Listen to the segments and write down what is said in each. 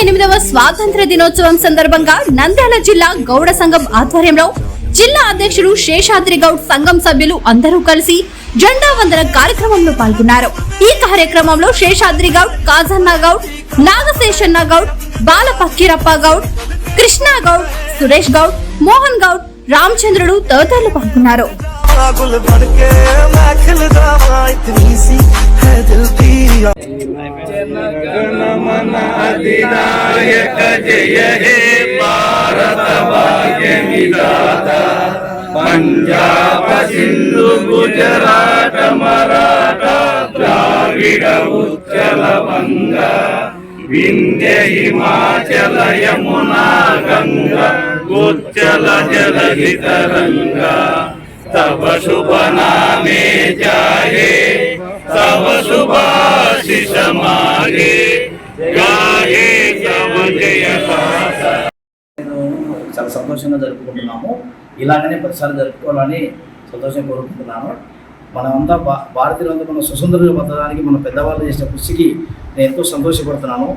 ఎనిమిదవ స్వాతంత్ర దినోత్సవం సందర్భంగా నంద్యాల జిల్లా గౌడ సంఘం ఆధ్వర్యంలో జిల్లా అధ్యక్షుడు శేషాద్రి గౌడ్ సంఘం సభ్యులు అందరూ కలిసి జెండా వందన కార్యక్రమంలో పాల్గొన్నారు. ఈ కార్యక్రమంలో శేషాద్రి గౌడ్ కాజన్న గౌడ్ నాగశేషన్న గౌడ్ బాల పక్కీరప్ప గౌడ్ కృష్ణ గౌడ్ సురేష్ గౌడ్ మోహన్ గౌడ్ రామచంద్రుడు తదితరులు పాల్గొన్నారు. अधिनायक जय हे भारत भाग्य विधाता पंजाब सिंधु गुजरात मराठा द्राविड उच्चल बंगा विंध्य हिमाचल यमुना गंगा उच्चल जलधि तरंगा तब शुभ नामे जाहे तब शुभाशिष मागे गाहे तब जय गाथा నేను చాలా సంతోషంగా జరుపుకుంటున్నాము ఇలాగనే ప్రతిసారి జరుపుకోవాలని సంతోషం కోరుకుంటున్నాను మనమంతా భా భారతీయులంతా మన స్వతంత్రంగా బతకడానికి మన పెద్దవాళ్ళు చేసిన కృషికి నేను ఎంతో సంతోషపడుతున్నాను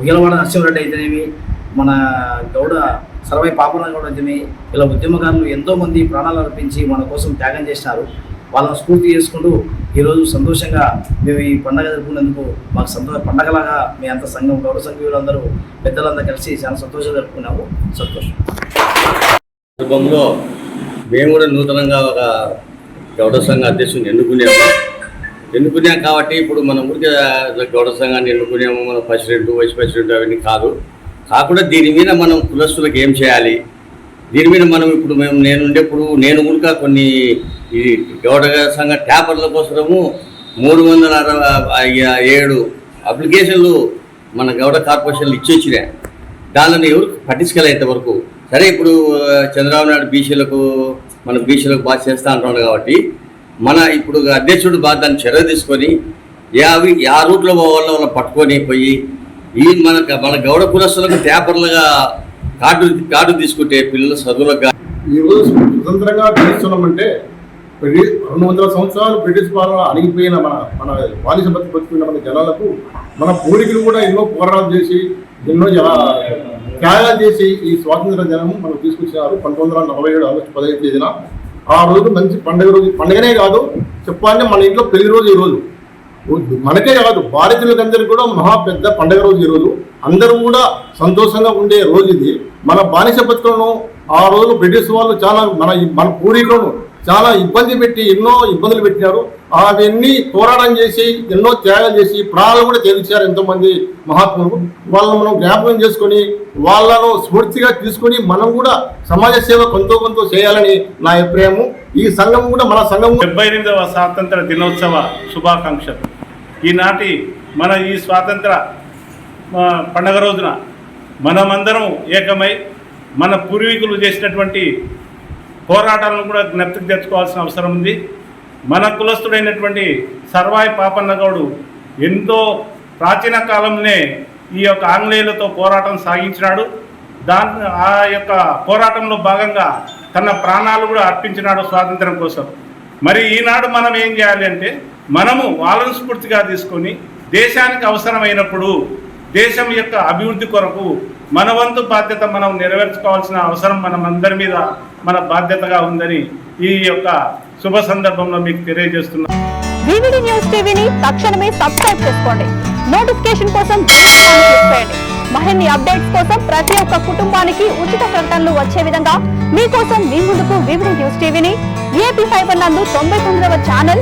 ఉయ్యలవాడ నరసింహరెడ్డి అయితేనేమి మన గౌడ సర్వై పాపన గౌడ ఇలా ఉద్యమకారులు ఎంతోమంది ప్రాణాలు అర్పించి మన కోసం త్యాగం చేసినారు. వాళ్ళని స్ఫూర్తి చేసుకుంటూ ఈరోజు సంతోషంగా మేము ఈ పండగ జరుపుకునేందుకు మాకు సంతోష పండగలాగా మీ అంత సంఘం గౌరవ సంఘీయులందరూ పెద్దలందరూ కలిసి చాలా సంతోషంగా జరుపుకున్నాము. సంతోషం. సందర్భంలో మేము కూడా నూతనంగా ఒక గౌడ సంఘ అధ్యక్షుని ఎన్నుకున్నాము. ఎన్నుకున్నాం కాబట్టి ఇప్పుడు మన ఊరికి గౌడ సంఘాన్ని ఎన్నుకున్నాము. మన ప్రెసిడెంట్ వైస్ ప్రెసిడెంట్ అవన్నీ కాదు. కాకుండా దీని మీద మనం కులస్తులకు ఏం చేయాలి? దీని మీద మనం ఇప్పుడు మేము నేను ఉండేప్పుడు నేను కూడా కొన్ని ఈ గౌడ సంఘ ట్యాపర్ల కోసము మూడు వందల అరవై ఏడు అప్లికేషన్లు మన గౌడ కార్పొరేషన్లు ఇచ్చొచ్చినా దానిని ఎవరు పట్టించుకోలే ఇంతవరకు. సరే ఇప్పుడు చంద్రబాబు నాయుడు బీసీలకు మన బీసీలకు బాగా చేస్తా అంటున్నాడు కాబట్టి మన ఇప్పుడు అధ్యక్షుడు బాగా దాన్ని చర్య తీసుకొని యావి ఆ రూట్లో వాళ్ళ వాళ్ళని పట్టుకొని పోయి ఈ మన మన గౌడ కులస్తులకు పేపర్లుగా కార్డు కార్డు తీసుకుంటే పిల్లల చదువులకు ఈరోజు స్వతంత్రంగా జీవిస్తున్నామంటే బ్రిటిష్ రెండు వందల సంవత్సరాలు బ్రిటిష్ పాలన అణిగిపోయిన మన మన బానిస బతి బతుకున్న మన జనాలకు మన పూర్వీకులు కూడా ఎన్నో పోరాటాలు చేసి ఎన్నో త్యాగాలు చేసి ఈ స్వాతంత్ర దినం మనం తీసుకొచ్చినారు. పంతొమ్మిది వందల నలభై ఏడు ఆగస్టు పదహైదు తేదీన. ఆ రోజు మంచి పండుగ రోజు పండుగనే కాదు చెప్పాలంటే మన ఇంట్లో పెళ్ళి రోజు ఈ రోజు. మనకే కాదు బాధితులకందరికీ కూడా మహా పెద్ద పండగ రోజు ఈ రోజు. అందరూ కూడా సంతోషంగా ఉండే రోజు ఇది. మన బానిస బతుకులను ఆ రోజు బ్రిటిష్ వాళ్ళు చాలా మన మన పూర్వీకులను చాలా ఇబ్బంది పెట్టి ఎన్నో ఇబ్బందులు పెట్టినారు. అవన్నీ పోరాటం చేసి ఎన్నో త్యాగాలు చేసి ప్రాణాలు కూడా తెగించారు ఎంతోమంది మహాత్ములు. వాళ్ళను మనం జ్ఞాపకం చేసుకొని వాళ్ళను స్ఫూర్తిగా తీసుకొని మనం కూడా సమాజ సేవ కొంత కొంత చేయాలని నా అభిప్రాయము. ఈ సంఘం కూడా మన సంఘం డెబ్బై ఎనిమిదవ స్వాతంత్ర దినోత్సవ శుభాకాంక్షలు. ఈనాటి మన ఈ స్వాతంత్ర పండగ రోజున మనమందరం ఏకమై మన పూర్వీకులు చేసినటువంటి పోరాటాలను కూడా జ్ఞప్తికి తెచ్చుకోవాల్సిన అవసరం ఉంది. మన కులస్తుడైనటువంటి సర్వాయి పాపన్న గౌడు ఎంతో ప్రాచీన కాలంలోనే ఈ యొక్క ఆంగ్లేయులతో పోరాటం సాగించినాడు. దాని ఆ యొక్క పోరాటంలో భాగంగా తన ప్రాణాలు కూడా అర్పించినాడు స్వాతంత్రం కోసం. మరి ఈనాడు మనం ఏం చేయాలి అంటే మనము వాళ్ళను స్ఫూర్తిగా తీసుకొని దేశానికి అవసరమైనప్పుడు దేశం యొక్క అభివృద్ధి కొరకు మన వంతు బాధ్యత మనం నెరవేర్చుకోవాల్సిన అవసరం మనం అందరి మీద మన బాధ్యతగా ఉందని ఈ యొక్క శుభ సందర్భంలో మీకు తెలియజేస్తున్నాం వివిడి న్యూస్ టీవీని తక్షణమే సబ్స్క్రైబ్ చేసుకోండి. నోటిఫికేషన్ కోసం బెల్ ఐకాన్ చేయండి. మరిన్ని అప్డేట్స్ కోసం ప్రతి ఒక్క కుటుంబానికి ఉచిత ప్రకటనలు వచ్చే విధంగా మీకోసం మీ ముందుకు వివిడి న్యూస్ టీవీని ఏపీ ఫైబర్ నందు తొంభై తొమ్మిదవ ఛానల్